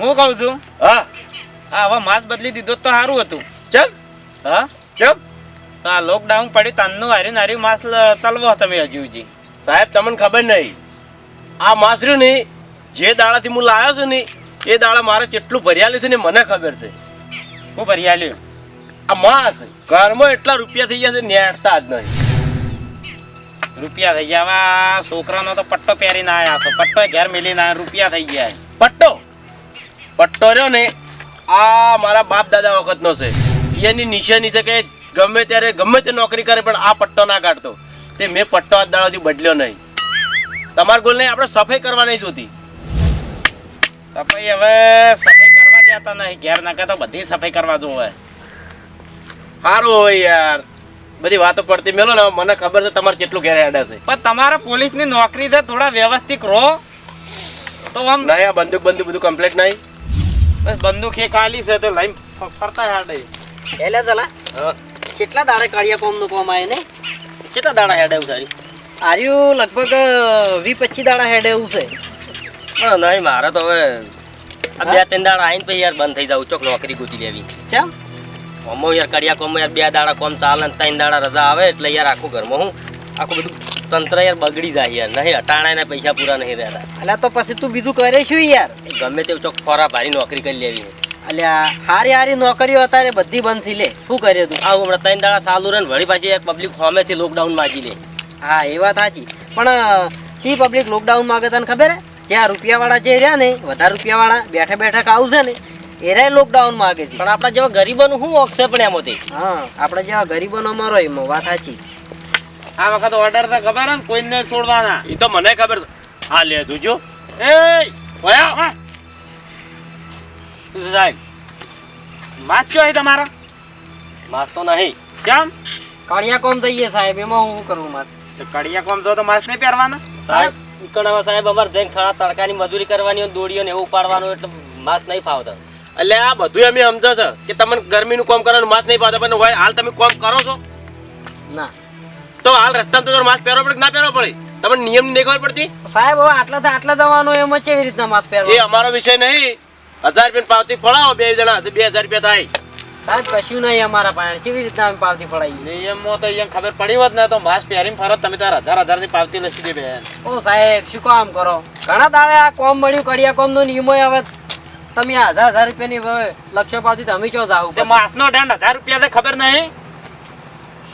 હું કહું છું? હા. હવે માસ બદલી દીધો તો સારું હતું. ચમ? હા? ચમ? આ લોકડાઉન પડ્યું તાનનું હારી નારી માસ ચાલવો તમે હજુજી સાહેબ તમને ખબર નહીં. આ માસર્યું ને જે દાડાથી હું લાવ્યો છું ને એ દાડા મારે કેટલું ભર્યાલું છે ને મને ખબર છે. હું ભરી આલ્યું આ માસ ઘરમાં એટલા રૂપિયા થઈ ગયા છે નેટતા જ નહીં. રૂપિયા થઈ ગયા. છોકરાનો તો પટ્ટો પહેરીને આવ્યા પટ્ટો ઘેર મેલીને આયા, રૂપિયા થઈ ગયા. પટ્ટો? પટ્ટો રહ્યો ને આ મારા બાપ દાદા વખતનો છે. એની નિશાની છે કે ગમે ત્યારે ગમે તે નોકરી કરે પણ આ પટ્ટો ના કાઢતો. તે મેં પટ્ટો આ દાડાથી બદલ્યો નહીં. તમારે ગોલ નહીં આપણે સફાઈ કરવા નહીં જોતી. સફાઈ હવે સફાઈ કરવા જતા નહીં ઘેર નાખે તો બધી સફાઈ કરવા જોવે સારું હોય યાર. બધી વાતો પડતી મેલો ને મને ખબર છે તમારે કેટલું ઘેર હેડા છે. પણ તમારે પોલીસની નોકરી છે થોડા વ્યવસ્થિત રહો. તો આમ નહીં આ બંદૂક બંદૂક બધું કમ્પ્લીટ નહીં. બસ બંદૂક એક આલી છે તો લઈને ફરતા હાડે. એટલે ચલા કેટલા દાડે કાળિયા કોમનું કોમ આવે ને? કેટલા દાડા હેડે એવું સારી આર્યું લગભગ વી પચીસ દાડા હેડે એવું છે. પણ નહીં મારે તો હવે આ બે ત્રણ દાડા આવીને પછી યાર બંધ થઈ જાવ ચોક નોકરી ગોતી લેવી. ચમ? કોમો યાર કડિયા કોમો યાર બે દાડા કોમ ચાલે ને ત્રણ દાડા રજા આવે એટલે યાર આખું ઘરમાં હું આખું બધું તંત્ર યાર બગડી જાય યાર. નહીં અટાણા ને પૈસા પૂરા નહીં રહેતા. અલ્યા તો પછી તું બીજું કરે શું યાર? ગમે તેવું ચોક ખોરા ભારી નોકરી કરી લેવી અલ્યા હારી હારી નોકરીઓ અત્યારે બધી બંધ થઈ લે. શું કરે તું? આવું હમણાં ત્રણ દાડા ચાલુ રહે વળી પાછી યાર પબ્લિક છે લોકડાઉન માજી લે. હા એ વાત સાચી. પણ ચી પબ્લિક લોકડાઉન માંગે તને ખબર હે? જે આ રૂપિયાવાળા જે રહ્યા ને વધારે રૂપિયાવાળા બેઠા બેઠા ખાવું છે ને એ રહે લોકડાઉન માંગે છે પણ આપણા જેવા ગરીબોનું શું ઓક્ષે પણ એમાંથી? હા આપણા જેવા ગરીબોનો મરો એમાં વાત સાચી. આ વખત ઓર્ડર તો ખબર હે ને કોઈને છોડવાના. એ તો મને ખબર છે. હા લે જોજો. એ ઓયા. સાહેબ? માસ વાંચ્યો હે તમારા? માસ તો નહીં. કેમ? કડિયા કોમ જઈએ સાહેબ એમાં હું શું માસ? મારે તો કડિયા કોમ જો તો માસ નહીં પહેરવાના? સાહેબ કણાવા સાહેબ અમાર જઈને ખરા તડકાની મજૂરી કરવાની હોય દોડીઓ ને એવું ઉપાડવાનું એટલે માસ નહીં ફાવતા. એટલે આ બધું અમે સમજો છે કે તમને ગરમીનું કામ કરવાનું માસ નહીં પાડતા પણ હોય હાલ તમે કામ કરો છો? ના. તો હાલ રસ્તામાં તો માસ્ક પહેરવો પડે ના પહેરવો પડે? તમને નિયમ નહીં ખબર પડતી? સાહેબ હવે આટલા આટલા દવાનો જ કેવી રીતના માસ્ક એ અમારો વિષય નહીં. હજાર રૂપિયા પાવતી ફળાવો બે જણા બે હજાર રૂપિયા થાય. સાહેબ કશું નહીં અમારા પાસે. કેવી રીતના અમે પાવતી પડાવીએ નિયમમાં તો અહીંયા ખબર પડી હોત ને તો માસ્ક પહેરીને ફરત તમે તાર હજાર હજારની પાવતી લસી દે બેન. ઓ સાહેબ શું કામ કરો? ઘણા દાડે આ કોમ મળ્યું કડિયા કોમ નો નિયમો આવે તમે આ હજાર હજાર રૂપિયાની હવે લક્ષ્ય પાવતી તમે ચો જાવ માસ નો દંડ હજાર રૂપિયા ખબર નહીં?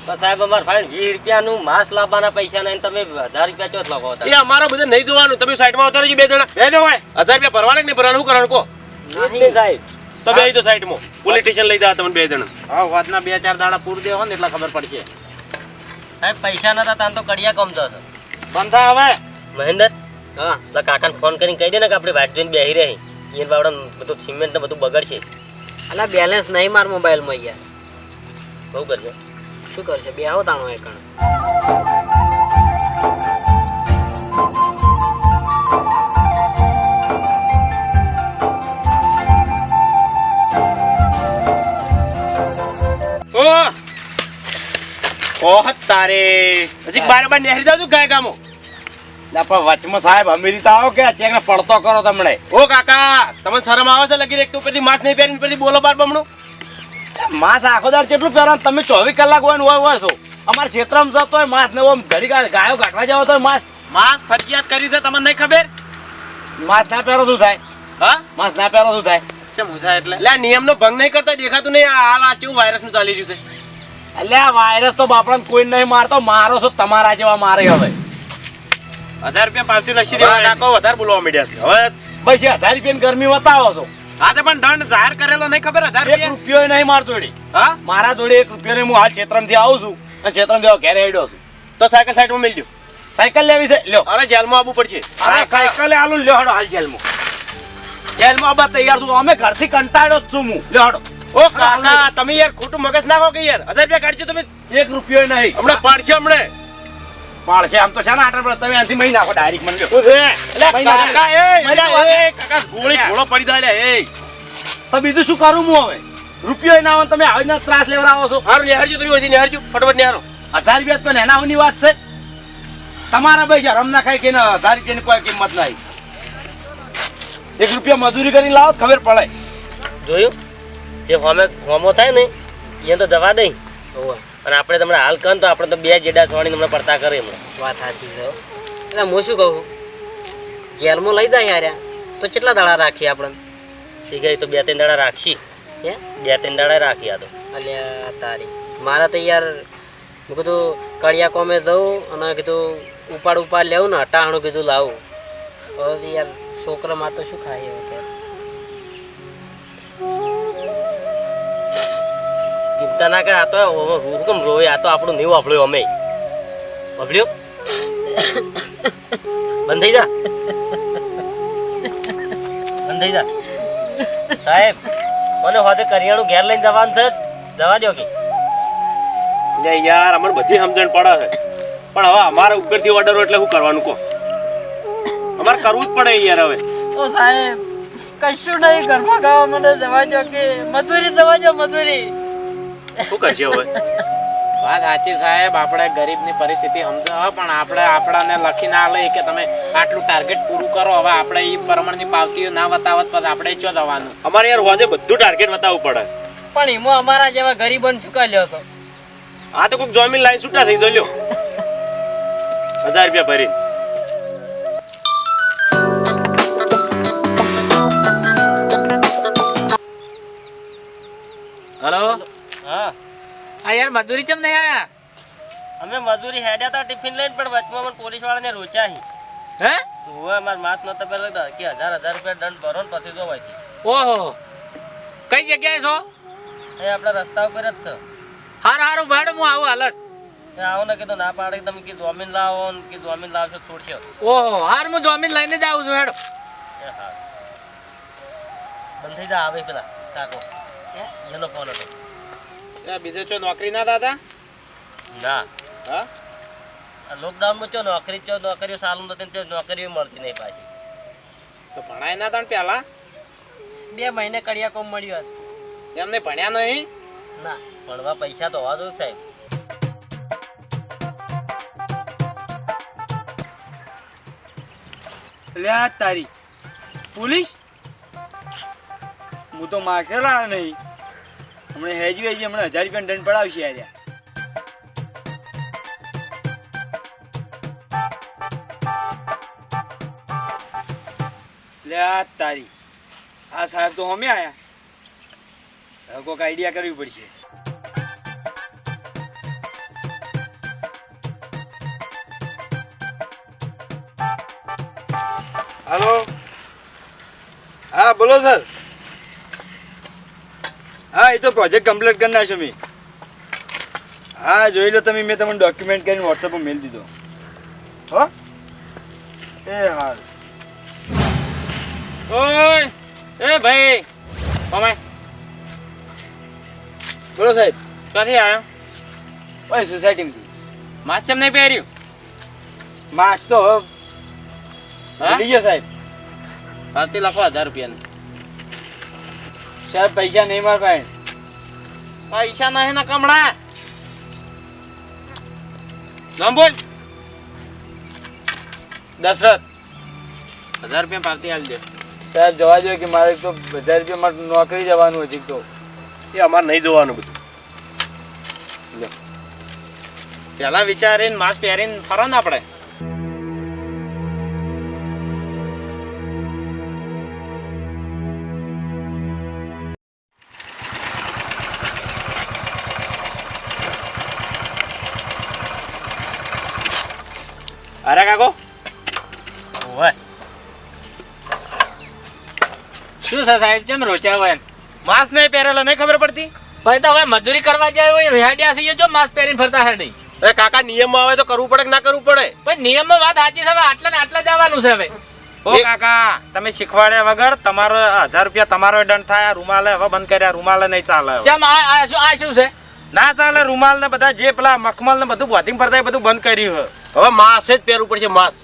તો સાહેબ અમારે ફાઈન વીસ રૂપિયાનું માસ લાવવાના પૈસા નહીં તમે હજાર રૂપિયા ચોથ લાવો એ અમારા બધા નહીં જોવાનું. તમે સાઈડમાં ઉતારો છો બે જણા. બે દો હોય. હજાર રૂપિયા ભરવાના કે નહીં ભરવાનું? શું કરવાનું કહો? નહીં સાહેબ. તો બે તો સાઈડમાં. પોલીસ સ્ટેશન લઈ જાઓ તમે બે જણા. હા વાતના બે ચાર દાડા પૂર દેવો ને એટલે ખબર પડશે. સાહેબ પૈસા નતા તાન તો કડિયા કમતો હતો. બંધ હવે. મહેન્દ્ર? હા. તો કાકાને ફોન કરીને કહી દે ને કે આપણે વાટ જોઈને બેહી રહી. એને બાવડા બધું સિમેન્ટ ને બધું બગડશે. અલા બેલેન્સ નહીં માર મોબાઈલમાં યાર. બહુ કરશે શું કરશે? બે આવો તાણો એકણ ઓ! ઓહ તારે. હજી બાર બાર નેહરી જાવ છું ગાય ગામો. પણ વચમાં સાહેબ અમીરી આવો કે ચેક પડતો કરો તમને? ઓ કાકા તમને શરમ આવે છે? લગી એક તો ઉપરથી માસ્ક નહીં પહેરીને પછી બોલો બાર બમણો. માસ આખો દાડ કેટલું પહેરવાનું તમે ચોવીસ કલાક હોય ને હોય હોય છો. અમારા ક્ષેત્રમાં જતો હોય માસ ને ઓમ ઘડી ગાયો કાઢવા જાવ તો માસ. માસ ફરજિયાત કરી છે તમને નહીં ખબર? માસ ના પહેરો શું થાય? હા? માસ ના પહેરો શું થાય? કેમ થાય એટલે. એટલે નિયમનો ભંગ નહીં કરતા દેખાતું નહીં આ હાલ આ કેવું વાયરસનું ચાલી રહ્યું છે? એટલે આ વાયરસ તો બાપડા કોઈ નહીં મારતો મારો છો તમારા જેવા મારે હવે. હજાર રૂપિયા પાવતી લખી દેવા કાકો વધારે બોલવા માંડ્યા છે. હવે બસ હજાર રૂપિયાની ગરમી બતાવો છો. તો પણ દંડ જાહેર કરેલો નહીં ખબર હજાર એક રૂપિયો? નહીં માર જોડે. હા? મારા જોડે એક રૂપિયો નહીં હું હાલ ક્ષેત્રમથી આવું છું અને ક્ષેત્રમથી ઘેરે હેડ્યો છું. તો સાયકલ સાઈડમાં મેળજો સાયકલ લેવી છે? લ્યો. અરે જેલમાં આવવું પડશે. અરે સાયકલ આલું. લ્યો હડો હાલ જેલમાં. જેલમાં આવવા તૈયાર છું. અમે ઘરથી કંટાળ્યો જ છું હું. લ્યો હડો. ઓ કાકા તમે યાર ખોટું મગજ નાખો કે યાર? હજાર રૂપિયા કાઢજો તમે. એક રૂપિયો નહીં. હમણાં પાડશે હમણાં. પાડશે આમ તો છે ને આટલા તમે આથી મહી નાખો ડાયરેક્ટ મને કાકા એ કાકા ગોળી ઘોડો પડી દાલે એ. તો બીજું શું કરું હું હવે? રૂપિયો ના આવે તમે આવી ત્રાસ લેવડાવો છો. હારું નિહાળજો તમે હજી નિહાળજો. ફટફટ નિહારો હજાર રૂપિયા તો નેના હોની વાત છે. તમારા ભાઈ રમ ના ખાય કે હજાર રૂપિયાની કોઈ કિંમત નહીં. એક રૂપિયા મજૂરી કરીને લાવો ખબર પડે. જોયું? જે હોમે હોમો થાય ને એ તો જવા દઈ અને આપણે તમને હાલ કન તો આપણે તો બે જેડા સોણી તમને પડતા કરે હમણાં વાત સાચી છે એટલે હું શું કહું? જેલમાં લઈ જાય યાર તો કેટલા દાડા રાખીએ આપણે? શીખાય તો બે ત્રણ દાડા રાખી હે? બે ત્રણ દાડા રાખી આ તો. અલ્યા તારી. મારા તો યાર મેં કીધું કડિયા કોમે જવું અને કીધું ઉપાડ ઉપાડ લેવું ને હટાણું કીધું લાવું. હવે યાર છોકરા માં તો શું ખાય હવે કે આ તો હુકમ રોય આ તો આપણું નહીં વાપર્યું અમે. વાપર્યું? બંધ થઈ જા. બંધ થઈ જા. સાહેબ મને હોતે કરિયાણું ઘેર લઈને જવાનું છે? જવા દો કે. ને યાર અમને બધી સમજણ પડે છે. પણ હવે અમારા ઉપરથી ઓર્ડર એટલે શું કરવાનું કહો. અમારે કરવું જ પડે યાર હવે. ઓ સાહેબ કશું નહીં ઘરમાં ખાવા મને જવા દો કે. મજૂરી જવા દો મજૂરી. શું કરશે હવે? વાત સાચી સાહેબ આપણે ગરીબની પરિસ્થિતિ સમજાવે પણ આપણે આપણાને લખી ના લઈએ કે તમે આટલું ટાર્ગેટ પૂરું કરો હવે આપણે એ પ્રમાણની પાવતીઓ ના બતાવત પછી આપણે ચો જવાનું? અમારે યાર વાંધે બધું ટાર્ગેટ બતાવવું પડે. પણ એમાં અમારા જેવા ગરીબોને ચૂકા લ્યો તો આ તો કોઈક જોમીન લાઈન છૂટા થઈ જો લ્યો હજાર રૂપિયા ભરી યાર મજૂરી કેમ નહીં આયા? અમે મજૂરી હેડ્યા હતા ટિફિન લઈને પણ વચમાં મને પોલીસ વાળાને રોચ્યા હી. હે? હવે મારા માસ નતો પહેલા કે હજાર હજાર રૂપિયા દંડ ભરો ને પછી જોવાય છે. ઓહો. કઈ જગ્યાએ છો? એ આપણા રસ્તા ઉપર જ છે. હાર હારું ભાડ હું આવું હાલત. એ આવો ને કીધું ના પાડે તમે કે જમીન લાવો ને કે જમીન લાવશો છોડશો. ઓહો હાર હું જમીન લઈને જ આવું છું હેડો. એ હા. બંધ થઈ જા આવે પેલા કાકો. એનો ફોન હતો. બીજો ચો નોકરી ના દાદા? ના. હા? આ લોકડાઉનમાં ચો નોકરી ચો નોકરીઓ સારું નથી તે નોકરીઓ મળતી નહીં પાછી. તો ભણાય ના તણ પેલા? બે મહિને કડિયા કોમ મળ્યો હોત. એમને ભણ્યા નહીં? ના ભણવા પૈસા તો હોવા જોઈએ સાહેબ. લે તારી. પોલીસ? હું તો માગશે લાવે નહીં. હમણાં હેજી હેજી હમણાં હજાર રૂપિયા દંડ પડાવશે યાર આ તારી. આ સાહેબ તો અમે આયા. કોઈક આઈડિયા કરવી પડશે. હાલો? હા, બોલો, સર. હા એ તો પ્રોજેક્ટ કમ્પ્લીટ કરી નાખ્યો મેં. હા જોઈ લો તમે મેં તમને ડોક્યુમેન્ટ કરીને વોટ્સઅપ પર મેલ દીધો. હો? એ હાલ. ઓય એ ભાઈ કમાય બોલો સાહેબ. ક્યાંથી આવ્યો? ઓય સોસાયટીમાંથી માસ્ક નહીં પહેર્યું? માસ તો હા? ગયો સાહેબ. તે લખો હજાર રૂપિયાની. સાહેબ પૈસા નહીં માર પાસે પૈસા નહીં ના કમળા. નામ બોલ દશરથ. હજાર રૂપિયા પાવતી આલી દે. સાહેબ જવા દો કે મારે તો હજાર રૂપિયા માટે નોકરી જવાનું હજી તો. એ અમારે નહીં જોવાનું બધું. પહેલાં વિચારીને માસ્ક પહેરીને ફરો ને આપણે. કાકો? હોય શું છે સાહેબ ચમ રોચ્યા હોય માસ નહીં પહેરેલો નહીં ખબર પડતી? ભાઈ તો હવે મજૂરી કરવા જાય હોય રેડિયા છીએ જો માસ પહેરીને ફરતા હે નહીં અરે કાકા નિયમમાં આવે તો કરવું પડે કે ના કરવું પડે? ભાઈ નિયમમાં વાત સાચી છે હવે આટલા ને આટલા જવાનું છે હવે. ઓ કાકા તમે શીખવાડ્યા વગર તમારો હજાર રૂપિયા તમારો દંડ થાય રૂમાલે હવે બંધ કર્યા રૂમાલે નહીં ચાલે. આ આ શું આ શું છે? ના ચાલે રૂમાલ ને બધા જે પેલા મખમલ ને બધું બોધિંગ ફરતા બધું બંધ કર્યું હવે. માસ જ પહેરવું પડશે માસ.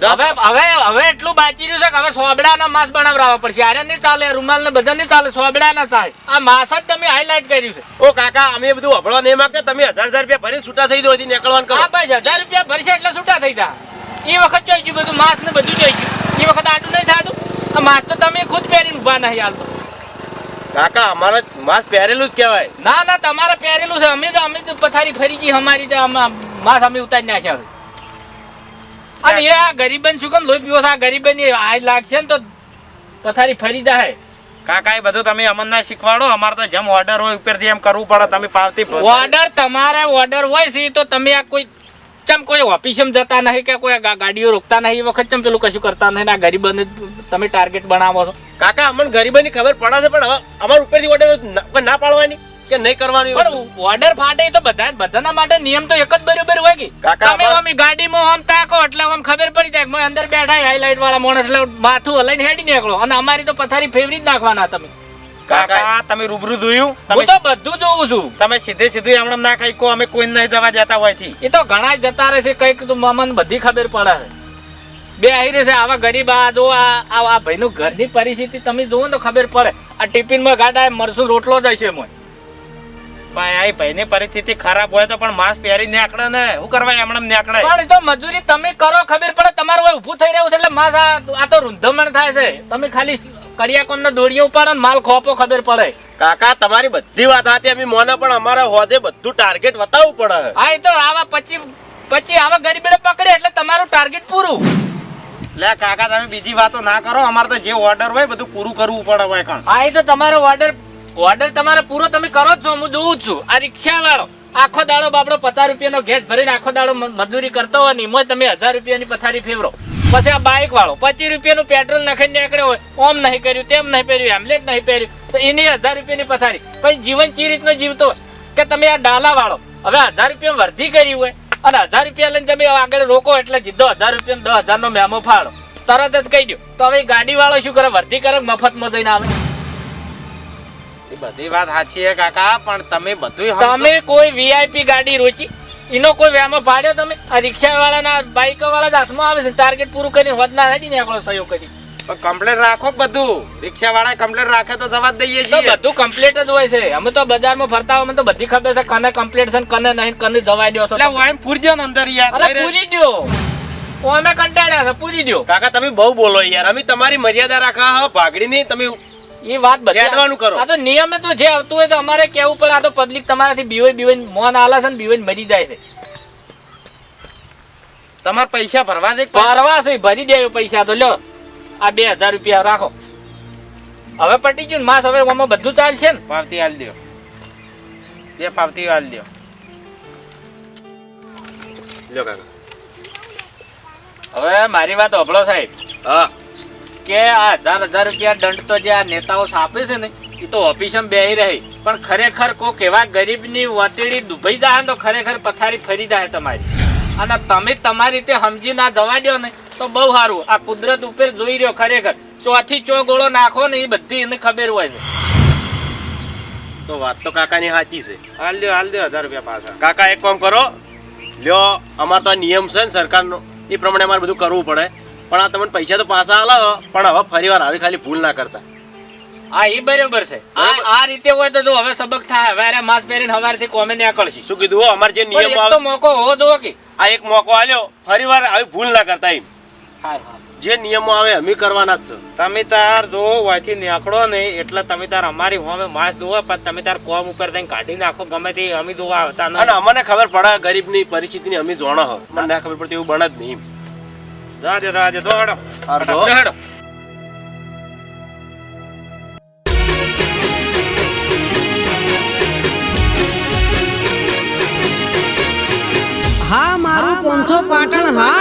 હવે હવે હવે એટલું બાચી રહ્યું છે કે હવે સોબડાના માસ બનાવડાવવા પડશે. આરે નહીં ચાલે રૂમાલ ને બધા નહીં ચાલે સોબડાના થાય. આ માસ જ તમે હાઇલાઇટ કર્યું છે. ઓ કાકા અમે બધું વભળવા નહીં માંગતા. તમે હજાર હજાર રૂપિયા ભરીને છૂટા થઈ જાઓ નીકળવાનું કરો. આ બસ હજાર રૂપિયા ભરશે એટલે છૂટા થઈ જા. એ વખત જોઈ ગયું બધું માસ ને બધું જોઈ ગયું. એ વખત આટલું નહીં થતું. આ માસ તો તમે ખુદ પહેરીને ઊભા નહીં હાલતો. કાકા અમારે માસ પહેરેલું જ કહેવાય. ના ના તમારે પહેરેલું છે. અમે તો અમે તો પથારી ફરી ગઈ અમારી તો માસ અમે ઉતારી નાખ્યા છે. અને એ આ ગરીબન શું કેમ લોહી પીવો છે? આ ગરીબન આજ લાગશે ને તો પથારી ફરી જાય. કાકા એ બધું તમે અમને ના શીખવાડો. અમારે તો જેમ ઓર્ડર હોય ઉપરથી એમ કરવું પડે. તમે પાવતી ઓર્ડર તમારે ઓર્ડર હોય છે તો તમે આ કોઈ ચમ કોઈ ઓફિસમાં જતા નહીં કે કોઈ ગાડીઓ રોકતા નહીં એ વખત ચમ પેલું કશું કરતા નહીં આ ગરીબોને તમે ટાર્ગેટ બનાવો છો? કાકા અમને ગરીબોની ખબર પડે છે પણ હવે અમારા ઉપરથી ઓર્ડર ના પાડવાની? કે નહીં કરવાની પણ ઓર્ડર ફાટે તો બધા બધાના માટે નિયમ તો એક જ બરોબર હોય કે? કાકા, તમે આમ ગાડીમાં આમ તાકો એટલે આમ ખબર પડી જાય મેં અંદર બેઠા હાઈલાઇટ વાળા માણસ એટલે માથું હલાઈને હેડી નીકળો. અને અમારી તો પથારી ફેવરી જ નાખવાના તમે. કાકા તમે રૂબરૂ જોયું? હું તો બધું જોઉં છું. તમે સીધે સીધું એમણે ના કઈ કો અમે કોઈ નહીં જવા જતા હોયથી એ તો ઘણા જતા રહે છે કંઈક તો મમન બધી ખબર પડે છે. બે આવી રહેશે આવા ગરીબ આ જો આ આ ભાઈનું ઘરની પરિસ્થિતિ તમે જુઓ ને તો ખબર પડે. આ ટિફિનમાં ગાડા મરસું રોટલો જ હશે મોય. પણ ભાઈની પરિસ્થિતિ ખરાબ હોય તો પણ માસ્ક પહેરી નીકળે ને. શું કરવા એમણે નીકળે? પણ તો મજૂરી તમે કરો ખબર પડે? તમારું હોય ઊભું થઈ રહ્યું છે એટલે માસ આ તો રૂંધમણ થાય છે. તમે ખાલી કડિયાકોન ને દોડીએ ઉપાડો ને માલ ખોપો ખબર પડે. કાકા તમારી બધી વાત સાચી અમે મોને પણ અમારા હોદે બધું ટાર્ગેટ બતાવવું પડે. હા એ તો આવા પછી પછી આવા ગરીબડે પકડે એટલે તમારું ટાર્ગેટ પૂરું. લે કાકા તમે બીજી વાતો ના કરો. અમારે તો જે ઓર્ડર હોય બધું પૂરું કરવું પડે હોય કણ. હા એ તો તમારો ઓર્ડર ઓર્ડર તમારે પૂરો તમે કરો જ છો, હું જોઉં છું. આ રિક્ષા વાળો આખો દાડો બાપડો પચાસ રૂપિયાનો ગેસ ભરીને આખો દાડો મજૂરી કરતો હોય ને એમાં તમે હજાર રૂપિયાની પથારી ફેવરો. પછી આ બાઇક વાળો પચીસ રૂપિયાનું પેટ્રોલ નાખીને નીકળ્યો હોય, ઓમ નહીં કર્યું તેમ નહીં પહેર્યું, હેમલેટ નહીં પહેર્યું, તો એની હજાર રૂપિયાની પથારી. પછી જીવન ચી રીતનો જીવતો હોય? કે તમે આ ડાલા વાળો હવે હજાર રૂપિયા વર્ધી કરી હોય, અને હજાર રૂપિયા લઈને તમે આગળ રોકો એટલે સીધો હજાર રૂપિયા દસ હજારનો મેમો ફાળો. તરત જ કહી દો તો હવે ગાડી વાળો શું કરે? વર્ધી કરે મફત મફતમાં દઈને આવે? એ બધી વાત સાચી છે કાકા પણ તમે બધું તમે કોઈ વીઆઈપી ગાડી રોચી? એનો કોઈ વ્યામો પાડ્યો તમે? આ રિક્ષા વાળાના બાઈકો વાળા હાથમાં આવે છે ટાર્ગેટ પૂરું કરીને હોદના હેડી નીકળો સહયોગ કરી. કમ્પ્લેટ રાખો બધું. રિક્ષા વાળા કમ્પ્લેટ રાખે તો જવા દઈએ છીએ. બધું કમ્પ્લેટ જ હોય છે. અમે તો બજારમાં ફરતા હોય તો બધી ખબર છે કને કમ્પ્લેટ છે કને નહીં કને જવાય દો એટલે વાઈમ પૂરજો ને અંદર યાર. અરે પૂરી દો અમે કંટાળ્યા છે પૂરી દો કાકા તમે બહુ બોલો યાર. અમે તમારી મર્યાદા રાખા હો ભાગડી નહીં. તમે એ વાત બધી કરો. આ તો નિયમે તો જે આવતું હોય તો અમારે કેવું પડે. આ તો પબ્લિક તમારાથી બીવાઈ બીવાઈ મોન આલા છે ને બીવાઈ મરી જાય છે. તમાર પૈસા ભરવા દે ભરવા છે ભરી દેજો પૈસા તો લ્યો. આ બે હજાર રૂપિયા રાખો. હવે પટી ગયું ને માસ હવે આમાં બધું ચાલશે ને. પાવતી હાલ દો બે પાવતી હાલ દો લ્યો કાકા. હવે મારી વાત હોભળો સાહેબ. હા. કે આ હજાર હજાર રૂપિયા દંડ તો જે આ નેતાઓ આપે છે ને એ તો ઓફિસમાં બેહી રહી. પણ ખરેખર કોક એવા ગરીબની વતેડી ડૂબાઈ જાય ને તો ખરેખર પથારી ફરી જાય તમારી. અને તમે તમારી રીતે સમજી ના જવા દો ને તો બહુ સારું. આ કુદરત ઉપર જોઈ રહ્યો ખરેખર. ચોથી ચો ગોળો નાખો ને એ બધી એને ખબર હોય છે. તો વાત તો કાકાની સાચી છે. હાલ દો હાલ દો હજાર રૂપિયા પાછા. કાકા એક કામ કરો. લ્યો અમાર તો આ નિયમ છે ને સરકારનો એ પ્રમાણે અમારે બધું કરવું પડે. પણ આ તમને પૈસા તો પાછા આલો પણ હવે ફરી વાર આવી ખાલી ભૂલ ના કરતા. હા એ બરાબર છે. આ આ રીતે હોય તો જો હવે સબક થાય હવે અરે માસ્ક પહેરીને હવારથી કોમે નીકળશી. શું કીધું હો? અમારે જે નિયમ આવે તો મોકો હોવો જોવો કે? આ એક મોકો આલ્યો ફરી વાર આવી ભૂલ ના કરતા એમ. જે નિયમો આવે અમે કરવાના જ છે. તમે તાર જો વાથી નીકળો ને એટલે તમે તાર અમારી હોમે માસ દોવા પણ તમે તાર કોમ ઉપર થઈને કાઢી નાખો ગમે તે અમે દોવા આવતા અને ના અમને ખબર પડે ગરીબની પરિસ્થિતિની અમે જોણો હો મને ખબર પડતી એવું બને જ નહીં જા દે જા દે દો હેડો હારું તો. હેડો, હેડો. હા મારું પોંથો પાટણ હા